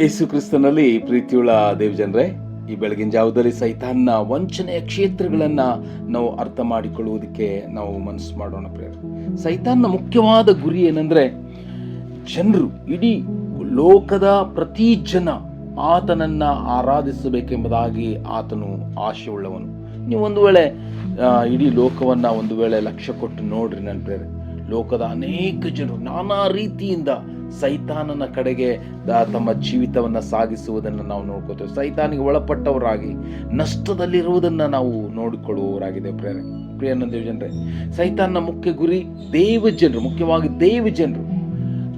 ಯೇಸು ಕ್ರಿಸ್ತನಲ್ಲಿ ಪ್ರೀತಿಯುಳ್ಳ ದೇವಜನರೇ, ಈ ಬೆಳಗಿನ ಜಾವದಲ್ಲಿ ಸೈತಾನ್ನ ವಂಚನೆಯ ಕ್ಷೇತ್ರಗಳನ್ನ ನಾವು ಅರ್ಥ ಮಾಡಿಕೊಳ್ಳುವುದಕ್ಕೆ ನಾವು ಮನಸ್ಸು ಮಾಡೋಣ ಪ್ರೇರ ಸೈತಾನ್ನ ಮುಖ್ಯವಾದ ಗುರಿ ಏನಂದ್ರೆ, ಜನರು, ಇಡೀ ಲೋಕದ ಪ್ರತಿ ಜನ ಆತನನ್ನ ಆರಾಧಿಸಬೇಕೆಂಬುದಾಗಿ ಆತನು ಆಶೆ ಉಳ್ಳವನು ನೀವು ಒಂದು ವೇಳೆ ಇಡೀ ಲೋಕವನ್ನ ಒಂದು ವೇಳೆ ಲಕ್ಷ್ಯ ಕೊಟ್ಟು ನೋಡ್ರಿ ನನ್ನ ಪ್ರೇರೆ ಲೋಕದ ಅನೇಕ ಜನರು ನಾನಾ ರೀತಿಯಿಂದ ಸೈತಾನನ ಕಡೆಗೆ ತಮ್ಮ ಜೀವಿತವನ್ನ ಸಾಗಿಸುವುದನ್ನು ನಾವು ನೋಡ್ಕೋತೇವೆ. ಸೈತಾನಿಗೆ ಒಳಪಟ್ಟವರಾಗಿ ನಷ್ಟದಲ್ಲಿರುವುದನ್ನ ನಾವು ನೋಡಿಕೊಳ್ಳುವವರಾಗಿದೆ ಪ್ರಿಯನ ದೇವ ಜನರೇ ಸೈತಾನ ಮುಖ್ಯ ಗುರಿ ದೇವ ಜನರು, ಮುಖ್ಯವಾಗಿ ದೇವ ಜನರು.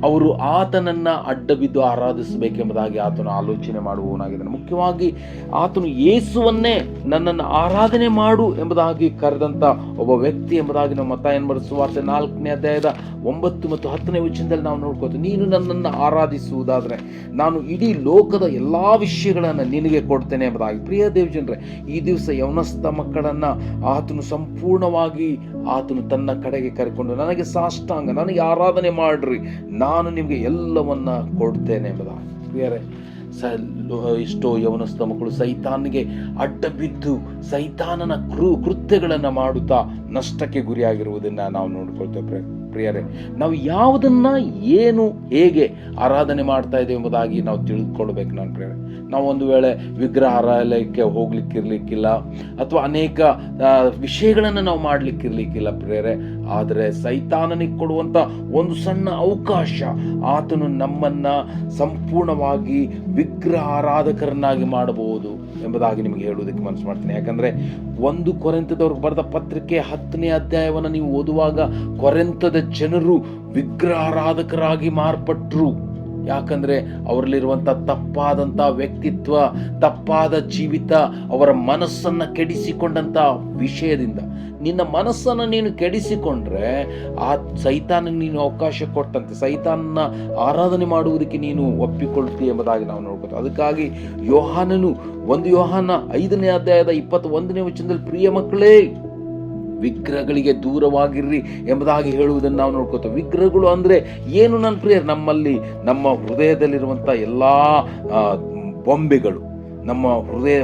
ಅವರು ಆತನನ್ನ ಅಡ್ಡಬಿದ್ದು ಆರಾಧಿಸಬೇಕೆಂಬುದಾಗಿ ಆತನು ಆಲೋಚನೆ ಮಾಡುವವನಾಗಿದ್ದಾನೆ. ಮುಖ್ಯವಾಗಿ ಆತನು ಯೇಸುವನ್ನೇ ನನ್ನನ್ನು ಆರಾಧನೆ ಮಾಡು ಎಂಬುದಾಗಿ ಕರೆದಂತ ಒಬ್ಬ ವ್ಯಕ್ತಿ ಎಂಬುದಾಗಿ ನಾವು ಮತ ಏನ್ಮಾಡ ಸುವಾರ್ತೆ ನಾಲ್ಕನೇ ಅಧ್ಯಾಯದ ಒಂಬತ್ತು ಮತ್ತು ಹತ್ತನೇ ವಚನದಲ್ಲಿ ನಾವು ನೋಡ್ಕೋತೀವಿ ನೀನು ನನ್ನನ್ನು ಆರಾಧಿಸುವುದಾದ್ರೆ ನಾನು ಇಡೀ ಲೋಕದ ಎಲ್ಲಾ ವಿಷಯಗಳನ್ನು ನಿನಗೆ ಕೊಡ್ತೇನೆ ಎಂಬುದಾಗಿ. ಪ್ರಿಯ ದೇವಜನರೇ ಈ ದಿವಸ ಯವನಸ್ಥ ಮಕ್ಕಳನ್ನ ಆತನು ಸಂಪೂರ್ಣವಾಗಿ ಆತನು ತನ್ನ ಕಡೆಗೆ ಕರೆಕೊಂಡು, ನನಗೆ ಸಾಷ್ಟಾಂಗ, ನನಗೆ ಆರಾಧನೆ ಮಾಡ್ರಿ ನಾನು ನಿಮಗೆ ಎಲ್ಲವನ್ನ ಕೊಡ್ತೇನೆ ಎಂಬುದಾಗಿ. ಬೇರೆ ಸ ಎಷ್ಟೋ ಯವನಸ್ಥ ಮಕ್ಕಳು ಸೈತಾನಿಗೆ ಅಡ್ಡ ಬಿದ್ದು ಸೈತಾನನ ಕೃ ಕೃತ್ಯಗಳನ್ನು ಮಾಡುತ್ತಾ ನಷ್ಟಕ್ಕೆ ಗುರಿಯಾಗಿರುವುದನ್ನು ನಾವು ನೋಡ್ಕೊಳ್ತೇವೆ ಪ್ರಿಯರೇ, ನಾವು ಯಾವುದನ್ನ ಏನು, ಹೇಗೆ ಆರಾಧನೆ ಮಾಡ್ತಾ ಇದೆ ಎಂಬುದಾಗಿ ನಾವು ತಿಳಿದುಕೊಳ್ಬೇಕು ನಾನು ಪ್ರಿಯರೇ. ನಾವು ಒಂದು ವೇಳೆ ವಿಗ್ರಹಾಲಯಕ್ಕೆ ಹೋಗ್ಲಿಕ್ಕಿರ್ಲಿಕ್ಕಿಲ್ಲ, ಅಥವಾ ಅನೇಕ ವಿಷಯಗಳನ್ನು ನಾವು ಮಾಡ್ಲಿಕ್ಕಿರ್ಲಿಕ್ಕಿಲ್ಲ ಪ್ರಿಯರೇ, ಆದರೆ ಸೈತಾನನಿಗೆ ಕೊಡುವಂತ ಒಂದು ಸಣ್ಣ ಅವಕಾಶ, ಆತನು ನಮ್ಮನ್ನ ಸಂಪೂರ್ಣವಾಗಿ ವಿಗ್ರಹ ಆರಾಧಕರನ್ನಾಗಿ ಮಾಡಬಹುದು ಎಂಬುದಾಗಿ ನಿಮಗೆ ಹೇಳುವುದಕ್ಕೆ ಮನಸ್ಸು ಮಾಡ್ತೀನಿ. ಯಾಕಂದ್ರೆ, ಒಂದು ಕೊರೆಂತದವ್ರಿಗೆ ಬರೆದ ಪತ್ರಿಕೆ ಹತ್ತನೇ ಅಧ್ಯಾಯವನ್ನು ನೀವು ಓದುವಾಗ ಕೊರೆಂತದ ಜನರು ವಿಗ್ರಹಾರಾಧಕರಾಗಿ ಮಾರ್ಪಟ್ರು. ಯಾಕಂದ್ರೆ ಅವರಲ್ಲಿರುವಂತ ತಪ್ಪಾದಂತ ವ್ಯಕ್ತಿತ್ವ, ತಪ್ಪಾದ ಜೀವಿತ ಅವರ ಮನಸ್ಸನ್ನ ಕೆಡಿಸಿಕೊಂಡಂತ ವಿಷಯದಿಂದ. ನಿನ್ನ ಮನಸ್ಸನ್ನು ನೀನು ಕೆಡಿಸಿಕೊಂಡ್ರೆ ಆ ಸೈತಾನ ನೀನು ಅವಕಾಶ ಕೊಟ್ಟಂತೆ. ಸೈತಾನನ ಆರಾಧನೆ ಮಾಡುವುದಕ್ಕೆ ನೀನು ಒಪ್ಪಿಕೊಳ್ತಿ ಎಂಬುದಾಗಿ ನಾವು ನೋಡ್ಬೋದು. ಅದಕ್ಕಾಗಿ ಯೋಹಾನನು, ಒಂದು ಯೋಹಾನ ಐದನೇ ಅಧ್ಯಾಯದ ಇಪ್ಪತ್ತ ಒಂದನೇ ವಚನದಲ್ಲಿ, ಪ್ರಿಯ ಮಕ್ಕಳೇ ವಿಗ್ರಹಗಳಿಗೆ ದೂರವಾಗಿರ್ರಿ ಎಂಬುದಾಗಿ ಹೇಳುವುದನ್ನು ನಾವು ನೋಡ್ಕೋತೇವೆ ವಿಗ್ರಹಗಳು ಅಂದರೆ ಏನು ನನ್ನ ಪ್ರಿಯರ್ ನಮ್ಮಲ್ಲಿ ನಮ್ಮ ಹೃದಯದಲ್ಲಿರುವಂಥ ಎಲ್ಲ ಬೊಂಬೆಗಳು, ನಮ್ಮ ಹೃದಯ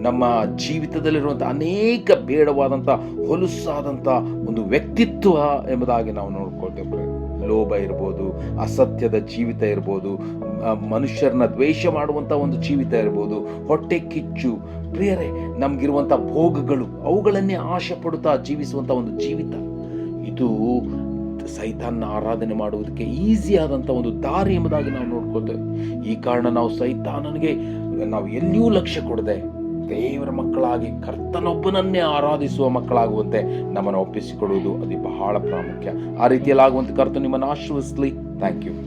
ನಮ್ಮ ಜೀವಿತದಲ್ಲಿರುವಂಥ ಅನೇಕ ಬೇಡವಾದಂಥ, ಹೊಲಸಾದಂಥ ಒಂದು ವ್ಯಕ್ತಿತ್ವ ಎಂಬುದಾಗಿ ನಾವು ನೋಡ್ಕೊಳ್ತೇವೆ. ಲೋಭ ಇರ್ಬೋದು, ಅಸತ್ಯದ ಜೀವಿತ ಇರ್ಬೋದು ಮನುಷ್ಯರನ್ನ ದ್ವೇಷ ಮಾಡುವಂಥ ಒಂದು ಜೀವಿತ ಇರ್ಬೋದು, ಹೊಟ್ಟೆ ಕಿಚ್ಚು. ಪ್ರಿಯರೇ ನಮಗಿರುವಂಥ ಭೋಗಗಳು, ಅವುಗಳನ್ನೇ ಆಶೆ ಪಡುತ್ತಾ ಜೀವಿಸುವಂಥ ಒಂದು ಜೀವಿತ. ಇದು ಸೈತಾನ್ನ ಆರಾಧನೆ ಮಾಡುವುದಕ್ಕೆ ಈಸಿ ಆದಂಥ ಒಂದು ದಾರಿ ಎಂಬುದಾಗಿ ನಾವು ನೋಡ್ಕೋತೇವೆ ಈ ಕಾರಣ ನಾವು ಸೈತಾನನಿಗೆ ನಾವು ಎಲ್ಲಿಯೂ ಲಕ್ಷ್ಯ ಕೊಡದೆ ದೇವರ ಮಕ್ಕಳಾಗಿ, ಕರ್ತನೊಬ್ಬನನ್ನೇ ಆರಾಧಿಸುವ ಮಕ್ಕಳಾಗುವಂತೆ ನಮ್ಮನ್ನು ಒಪ್ಪಿಸಿಕೊಡುವುದು ಅದು ಬಹಳ ಪ್ರಾಮುಖ್ಯ. ಆ ರೀತಿಯಲ್ಲಾಗುವಂಥ ಕರ್ತನು ಕರ್ತ ನಿಮ್ಮನ್ನು ಆಶೀರ್ವದಿಸಲಿ. Thank you